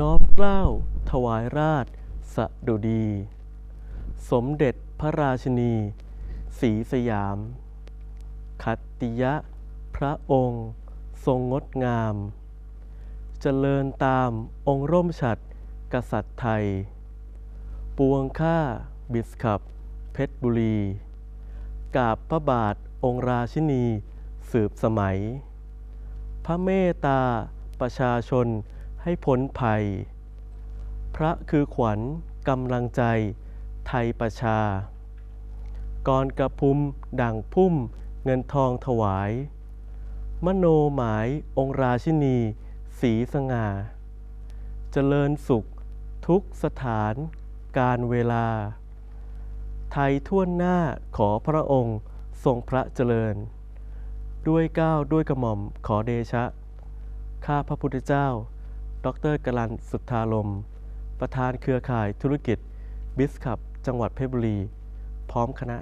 น้อมเกล้า ถวายราชสดุดี สมเด็จพระราชินีศรีสยามขัตติยะ พระองค์ ทรงงดงามเจริญตามองค์ร่มฉัดกษัตริย์ไทย ปวงข้าบิสคับ เพชรบุรี กาบพระบาทองค์ราชินีสืบสมัย พระเมตตาประชาชน ให้พ้นภัย พระคือขวัญกำลังใจ ไทยประชาก่อนกระพุมดังพุ่มเงินทองถวาย มโนหมายองค์ราชินี สีสง่าเจริญสุข ทุกสถาน การเวลา ไทยท่วนหน้าขอพระองค์ทรงพระเจริญ ด้วยก้าวด้วยกระหม่อมขอเดชะ ข้าพระพุทธเจ้า ดรกลันสุทธาลมประธานเครือข่ายธุรกิจบิสคับ จังหวัดเพชรบุรี พร้อมคณะ